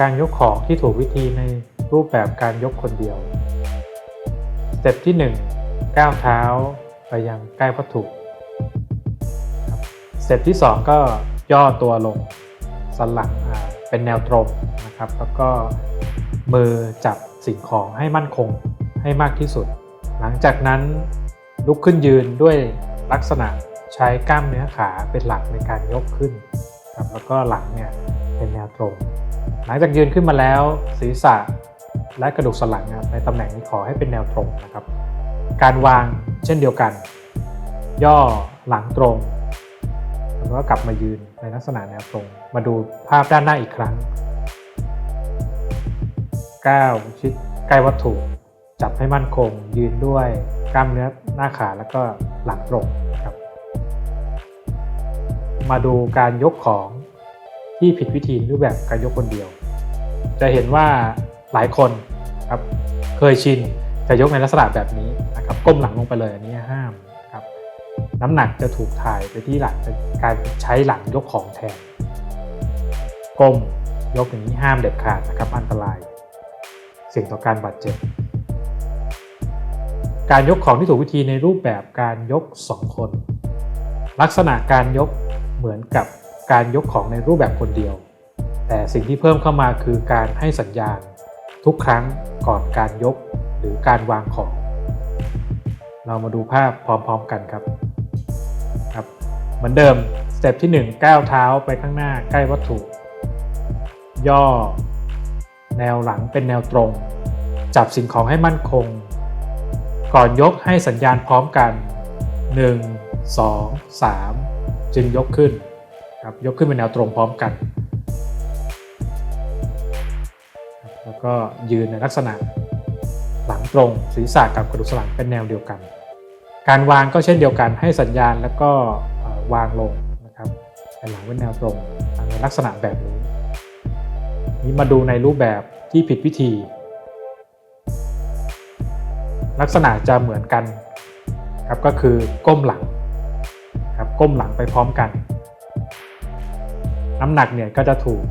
การยกของที่ถูกวิธีในรูปแบบการยกคนเดียว สเต็ปที่ 1 ก้าวเท้าไปยังใกล้วัตถุสเต็ปที่ 2 ก็ย่อตัวลงสลังเป็นแนวตรงนะครับ แล้วก็มือจับสิ่งของให้มั่นคงให้มากที่สุด หลังจากนั้นลุกขึ้นยืนด้วยลักษณะใช้กล้ามเนื้อขาเป็นหลักในการยกขึ้นครับแล้วก็หลังเนี่ยเป็นแนวตรง หลังจากยืนขึ้นมาแล้ว ศีรษะและกระดูกสันหลังนะครับในตำแหน่งนี้ขอให้เป็นแนวตรงนะครับ การวางเช่นเดียวกัน ย่อหลังตรงแล้วก็กลับมายืนในลักษณะแนวตรง มาดูภาพด้านหน้าอีกครั้งก้าวชิดใกล้วัตถุ จับให้มั่นคง ยืนด้วยกล้ามเนื้อหน้าขาแล้วก็หลังตรงครับ มาดูการยกของ ที่ผิดวิธีในรูปแบบการยกคนเดียว จะเห็นว่าหลายคนครับเคยชินจะยกในลักษณะแบบนี้นะครับก้มหลังลงไปเลยอันนี้ห้ามครับน้ำหนักจะถูกถ่ายไปที่หลังการใช้หลังยกของแทนก้มยกอย่างนี้ห้ามเด็ดขาดนะครับอันตรายเสี่ยงต่อการบาดเจ็บ การยกของที่ถูกวิธีในรูปแบบการยก 2 คน ลักษณะการยกเหมือนกับ การยกของในรูปแบบคนเดียว แต่สิ่งที่เพิ่มเข้ามาคือการให้สัญญาณ ทุกครั้งก่อนการยกหรือการวางของ เรามาดูภาพพร้อมๆกันครับครับ เหมือนเดิมสเต็ปที่ 1 ก้าวเท้าไปข้างหน้าใกล้วัตถุ ย่อ แนวหลังเป็นแนวตรง จับสิ่งของให้มั่นคง ก่อนยกให้สัญญาณพร้อมกัน 1 2 3 จึงยกขึ้น ครับยกขึ้นเป็นแนวตรงพร้อมกัน แล้วก็ยืนในลักษณะหลังตรงศีรษะกับกระดูกสันหลังเป็นแนวเดียวกัน การวางก็เช่นเดียวกันให้สัญญาณแล้วก็วางลงนะครับเป็นหลังเป็นแนวตรงในลักษณะแบบนี้นี้มาดูในรูปแบบที่ผิดวิธี ลักษณะจะเหมือนกันครับก็คือก้มหลังครับก้มหลังไปพร้อมกัน น้ำหนักเนี่ยก็จะถูก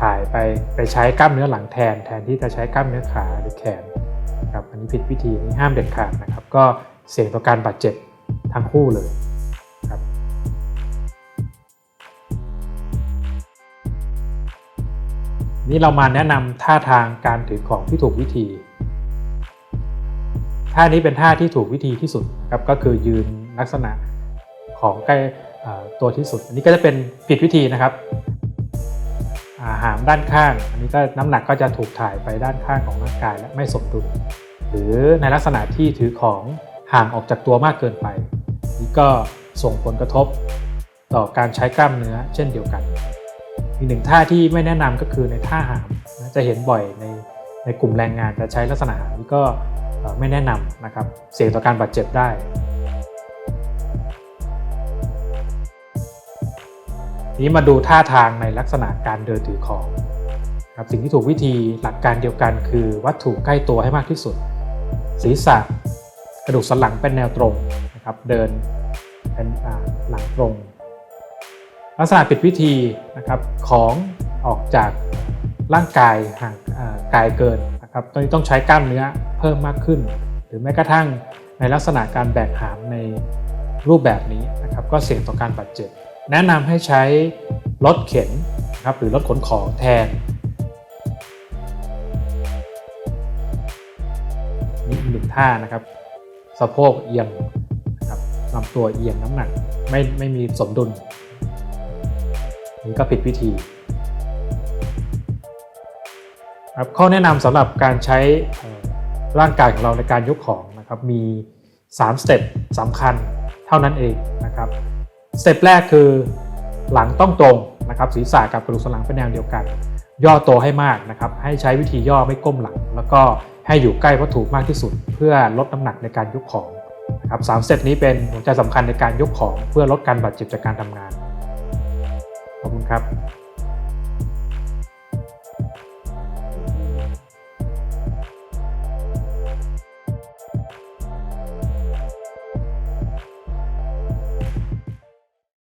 ถ่ายไปไปใช้กล้ามเนื้อหลังแทน แทนที่จะใช้กล้ามเนื้อขาหรือแขนครับอันนี้ผิดวิธีนี้ห้ามเด็ดขาดนะครับ ก็เสี่ยงต่อการบาดเจ็บทั้งคู่เลยครับนี่เรามาแนะนำท่าทางการถือของที่ถูกวิธี ท่านี้เป็นท่าที่ถูกวิธีที่สุดครับก็คือยืนลักษณะของใกล้ตัวที่สุด อันนี้ก็จะเป็นผิดวิธีนะครับ หามด้านข้าง อันนี้ก็น้ำหนักก็จะถูกถ่ายไปด้านข้างของร่างกายและไม่สมดุล หรือในลักษณะที่ถือของห่างออกจากตัวมากเกินไป นี่ก็ส่งผลกระทบต่อการใช้กล้ามเนื้อเช่นเดียวกัน อีกหนึ่งท่าที่ไม่แนะนำก็คือในท่าหามจะเห็นบ่อยในในกลุ่มแรงงานจะใช้ลักษณะหามนี่ก็ไม่แนะนำนะครับ เสี่ยงต่อการบาดเจ็บได้ นี้มาดูท่าทางในลักษณะการเดินถือของครับสิ่งที่ถูกวิธีหลักการเดียวกันคือวัตถุใกล้ตัวให้มากที่สุด ศีรษะกระดูกสันหลังเป็นแนวตรงนะครับเดินเป็นหลังตรง ลักษณะผิดวิธีนะครับของออกจากร่างกายห่างกายเกินนะครับตอนนี้ต้องใช้กล้ามเนื้อเพิ่มมากขึ้น หรือแม้กระทั่งในลักษณะการแบกหามในรูปแบบนี้นะครับก็เสี่ยงต่อการบาดเจ็บ แนะนำให้ใช้รถเข็นนะครับหรือรถขนของแทนนี่หนึ่งท่านะครับ สะโพกเอียงนะครับลำตัวเอียงน้ำหนักไม่ไม่มีสมดุล นี่ก็ผิดวิธีครับข้อแนะนำสำหรับการใช้ร่างกายของเราในการยกของนะครับมี 3 สเต็ปสำคัญเท่านั้นเองนะครับ สเต็ปแรกคือหลังต้องตรงนะครับศีรษะกับกระดูกสันหลังเป็นแนวเดียวกัน ย่อตัวให้มากนะครับให้ใช้วิธีย่อไม่ก้มหลัง แล้วก็ให้อยู่ใกล้วัตถุมากที่สุด เพื่อลดน้ำหนักในการยกของนะครับสามสเต็ปนี้เป็นหัวใจสำคัญในการยกของเพื่อลดการบาดเจ็บจากการทำงานขอบคุณครับ